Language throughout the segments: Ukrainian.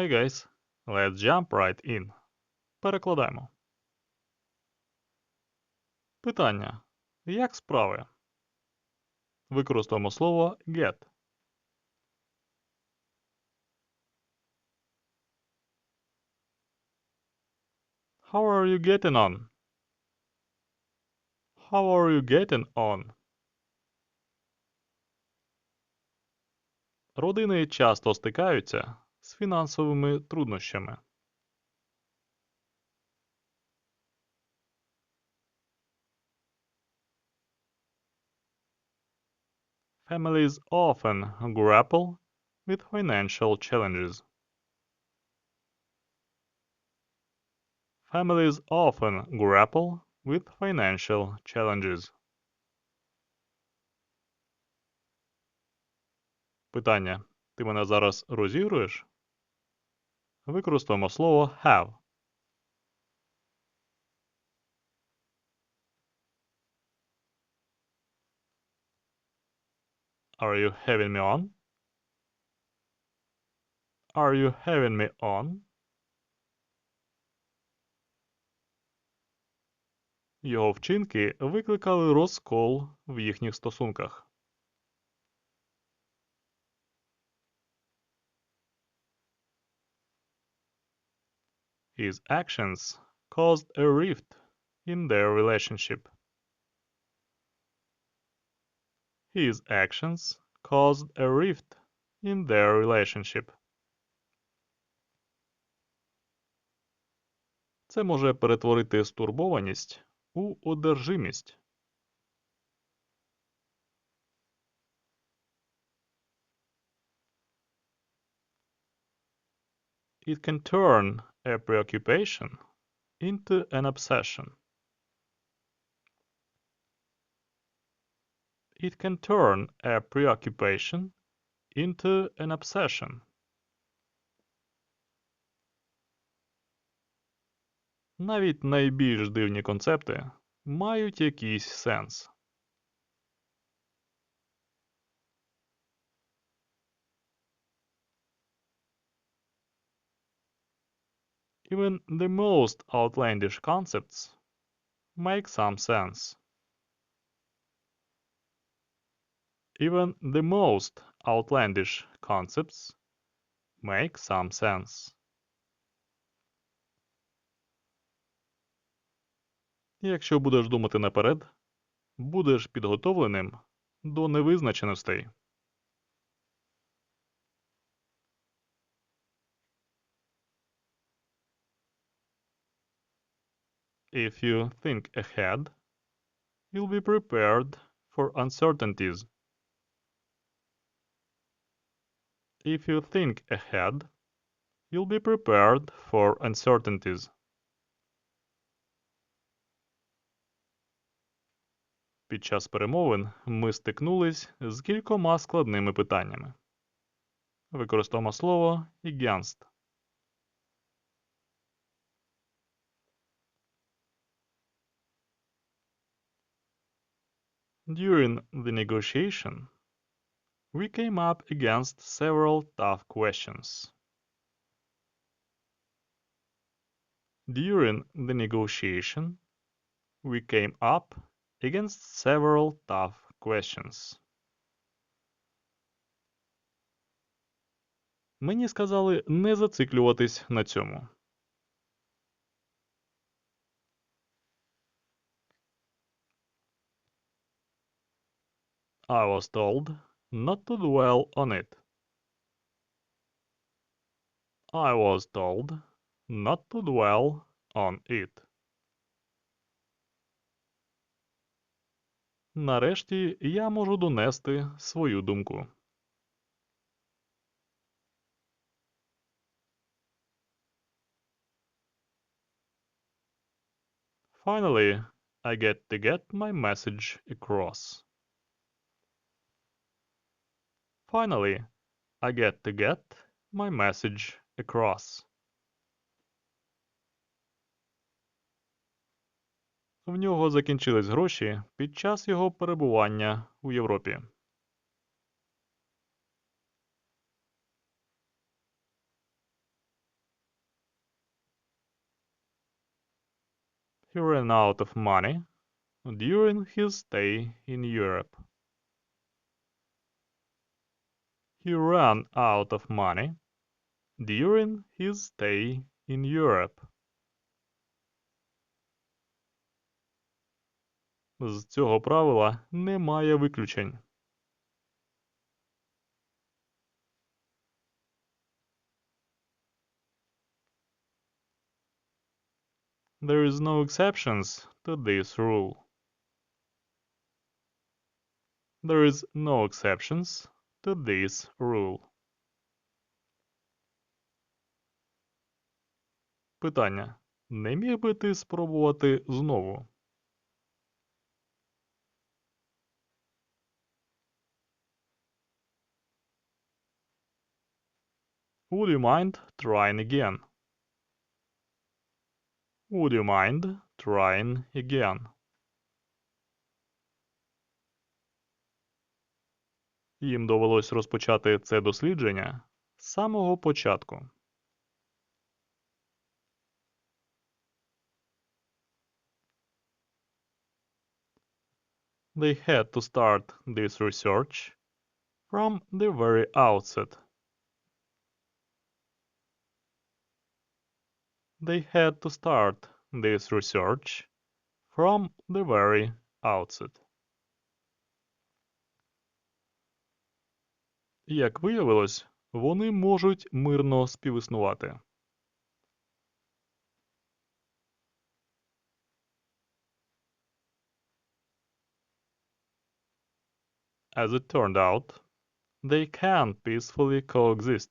Hey guys, let's jump right in. Перекладаємо. Питання. Як справи? Використаємо слово get. How are you getting on? How are you getting on? Родини часто стикаються з фінансовими труднощами. Families often grapple with financial challenges. Families often grapple with financial challenges. Питання. Ти мене зараз розігруєш? Використаємо слово have. Are you having me on? Are you having me on? Його вчинки викликали розкол в їхніх стосунках. His actions caused a rift in their relationship. His actions caused a rift in their relationship. Це може перетворити стурбованість у одержимість. It can turn a preoccupation into an obsession. It can turn a preoccupation into an obsession. Навіть найбільш дивні концепти мають якийсь сенс. Even the most outlandish concepts make some sense. Even the most outlandish concepts make some sense. Якщо будеш думати наперед, будеш підготовленим до невизначеностей. If you think ahead, you'll be prepared for uncertainties. If you think ahead, you'll be prepared for uncertainties. Під час перемовин ми стикнулись з кількома складними питаннями. Використовуємо слово against. During the negotiation, we came up against several tough questions. During the negotiation, we came up against several tough questions. Мені сказали не зациклюватись на цьому. I was told not to dwell on it. I was told not to dwell on it. Нарешті я можу донести свою думку. Finally, I get to get my message across. Finally, I get to get my message across. В нього закінчились гроші під час його перебування у Європі. He ran out of money during his stay in Europe. He ran out of money during his stay in Europe. З цього правила немає виключень. There is no exceptions to this rule. There is no exceptions to this rule. Питання. Не міг би ти спробувати знову? Would you mind trying again? Would you mind trying again? Їм довелось розпочати це дослідження з самого початку. They had to start this research from the very outset. They had to start this research from the very outset. Як виявилось, вони можуть мирно співіснувати. As it turned out, they can peacefully coexist.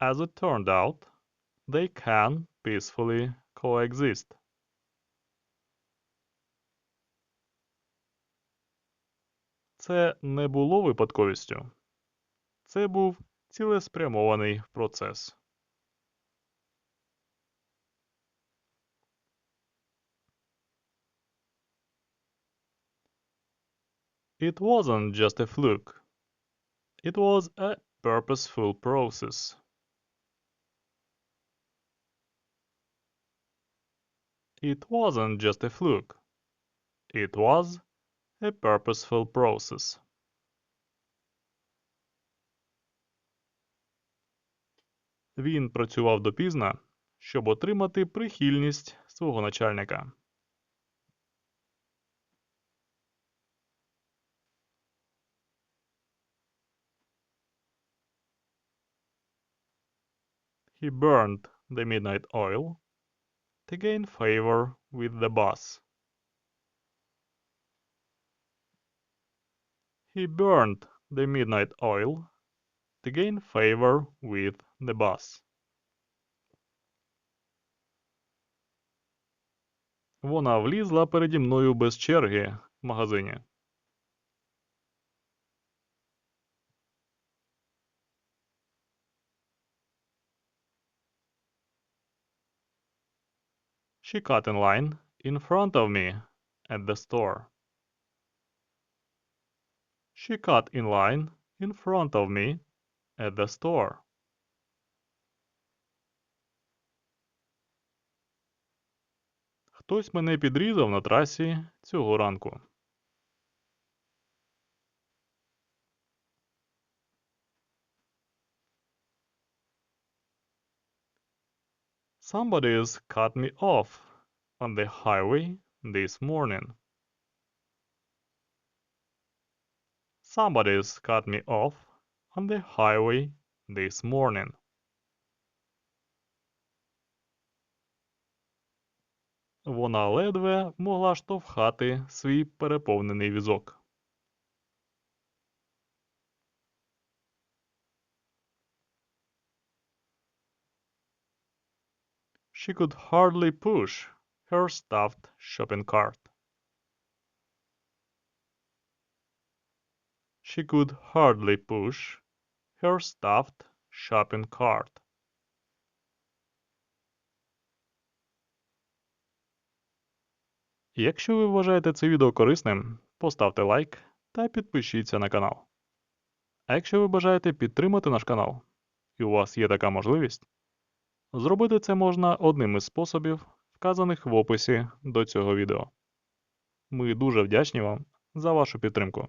As it turned out, they can peacefully coexist. Це не було випадковістю. Це був цілеспрямований процес. It wasn't just a fluke. It was a purposeful process. It wasn't just a fluke. It was a purposeful process. Він працював допізна, щоб отримати прихильність свого начальника. He burned the midnight oil to gain favor with the boss. He burned the midnight oil to gain favor with the boss. Вона влізла переді мною без черги в магазині. She cut in line in front of me at the store. She cut in line in front of me at the store. Хтось мене підрізав на трасі цього ранку. Somebody's cut me off on the highway this morning. Somebody's cut me off on the highway this morning. Вона ледве могла штовхати свій переповнений візок. She could hardly push her stuffed shopping cart. She could hardly push her stuffed shopping cart. Якщо ви вважаєте це відео корисним, поставте лайк та підпишіться на канал. А якщо ви бажаєте підтримати наш канал, і у вас є така можливість, Зробити це можна одним із способів, вказаних в описі до цього відео. Ми дуже вдячні вам за вашу підтримку.